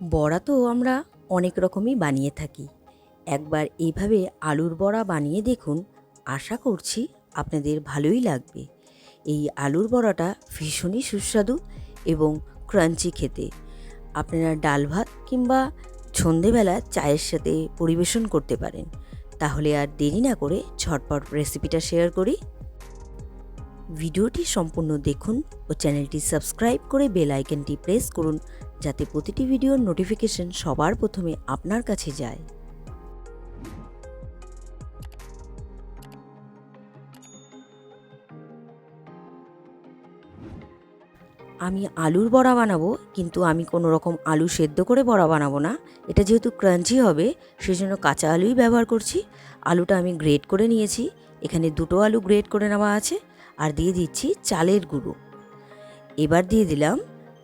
বড়া তো আমরা অনেক রকমই বানিয়ে থাকি। একবার এইভাবে আলুর বড়া বানিয়ে দেখুন, আশা করছি আপনাদের ভালোই লাগবে। এই আলুর বড়াটা ভীষণই সুস্বাদু এবং ক্রাঞ্চি খেতে। আপনারা ডাল ভাত কিংবা সন্ধেবেলা চায়ের সাথে পরিবেশন করতে পারেন। তাহলে আর দেরি না করে ঝটপট রেসিপিটা শেয়ার করি। ভিডিওটি সম্পূর্ণ দেখুন ও চ্যানেলটি সাবস্ক্রাইব করে বেল আইকনটি প্রেস করুন যাতে প্রতিটি ভিডিওর নোটিফিকেশন সবার প্রথমে আপনার কাছে যায়। আমি আলুর বড়া বানাবো, কিন্তু আমি কোনো রকম আলু সেদ্ধ করে বড়া বানাবো না। এটা যেহেতু ক্রাঞ্চি হবে, সেজন্য কাঁচা আলুই ব্যবহার করছি। আলুটা আমি গ্রেড করে নিয়েছি। এখানে দুটো আলু গ্রেড করে নেওয়া আছে। আর দিয়ে দিচ্ছি চালের গুঁড়ো। এবার দিয়ে দিলাম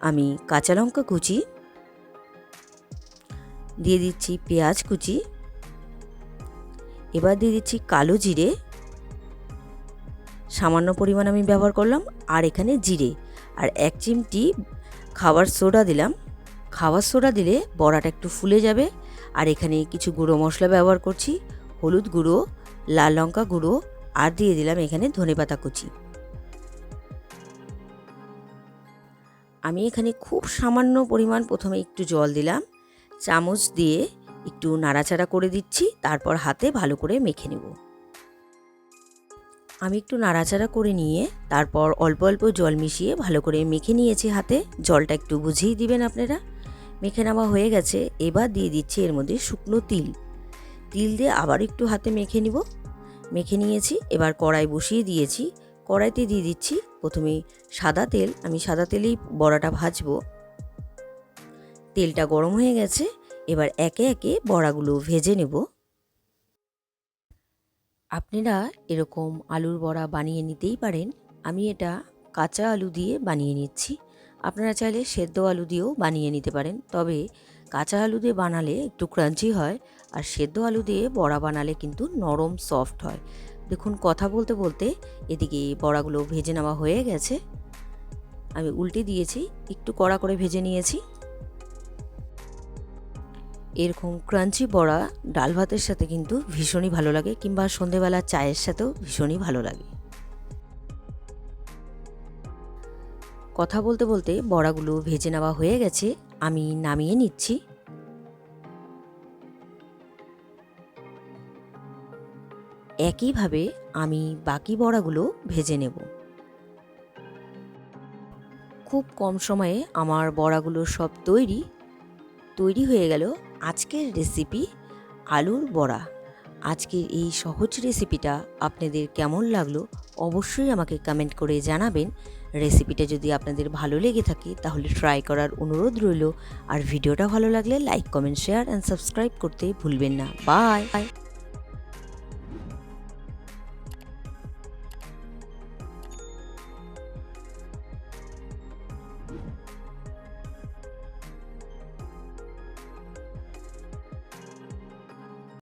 আমি কাঁচা লঙ্কা কুচি, দিয়ে দিচ্ছি পেঁয়াজ কুচি, এবার দিয়ে দিচ্ছি কালো জিরে, সামান্য পরিমাণ আমি ব্যবহার করলাম, আর এখানে জিরে, আর এক চিমটি খাবার সোডা দিলাম। খাবার সোডা দিলে বড়াটা একটু ফুলে যাবে, আর এখানে কিছু গুঁড়ো মশলা ব্যবহার করছি, হলুদ গুঁড়ো, লাল লঙ্কা গুঁড়ো, আর দিয়ে দিলাম এখানে ধনেপাতা কুচি। আমি এখানে খুব সামান্য পরিমাণ প্রথমে একটু জল দিলাম। চামচ দিয়ে একটু নাড়াচাড়া করে দিচ্ছি, তারপর হাতে ভালো করে মেখে নেব। আমি একটু নাড়াচাড়া করে নিয়ে তারপর অল্প অল্প জল মিশিয়ে ভালো করে মেখে নিয়েছি হাতে। জলটা একটু বুঝিয়ে দিবেন আপনারা। মেখে নেওয়া হয়ে গেছে। এবার দিয়ে দিচ্ছি এর মধ্যে শুকনো তিল। তিল দিয়ে আবার একটু হাতে মেখে নিব। মেখে নিয়েছি। এবার কড়াই বসিয়ে দিয়েছি। কড়াইতে দিয়ে দিচ্ছি প্রথমে সাদা তেল, আমি সাদা তেলেই বড়াটা ভাজবো। তেলটা গরম হয়ে গেছে, এবার একে একে বড়াগুলো ভেজে নেব। আপনারা এরকম আলুর বড়া বানিয়ে নিতেই পারেন, আমি এটা কাঁচা আলু দিয়ে বানিয়ে নিচ্ছি। আপনারা চাইলে সেদ্ধ আলু দিয়েও বানিয়ে নিতে পারেন, তবে কাঁচা আলু দিয়ে বানালে একটু ক্রাঞ্চি হয়, আর সেদ্ধ আলু দিয়ে বড়া বানালে কিন্তু নরম সফট হয়। দেখুন, কথা বলতে বলতে এদিকে বড়াগুলো ভেজে নেওয়া হয়ে গেছে। আমি উল্টে দিয়েছি, একটু কড়া করে ভেজে নিয়েছি। এরকম ক্রাঞ্চি বড়া ডাল ভাতের সাথে কিন্তু ভীষণই ভালো লাগে, কিংবা সন্ধেবেলা চায়ের সাথেও ভীষণই ভালো লাগে। কথা বলতে বলতে বড়াগুলো ভেজে নেওয়া হয়ে গেছে, আমি নামিয়ে নিচ্ছি। একইভাবে আমি বাকি বড়াগুলো ভেজে নেব। খুব কম সময়ে আমার বড়াগুলো সব তৈরি। তৈরি হয়ে গেল আজকের রেসিপি আলুর বড়া। আজকের এই সহজ রেসিপিটা আপনাদের কেমন লাগল অবশ্যই আমাকে কমেন্ট করে জানাবেন। রেসিপিটা যদি আপনাদের ভালো লেগে থাকে তাহলে ট্রাই করার অনুরোধ রইল। আর ভিডিওটা ভালো লাগলে like comment share and subscribe করতে ভুলবেন না। বাই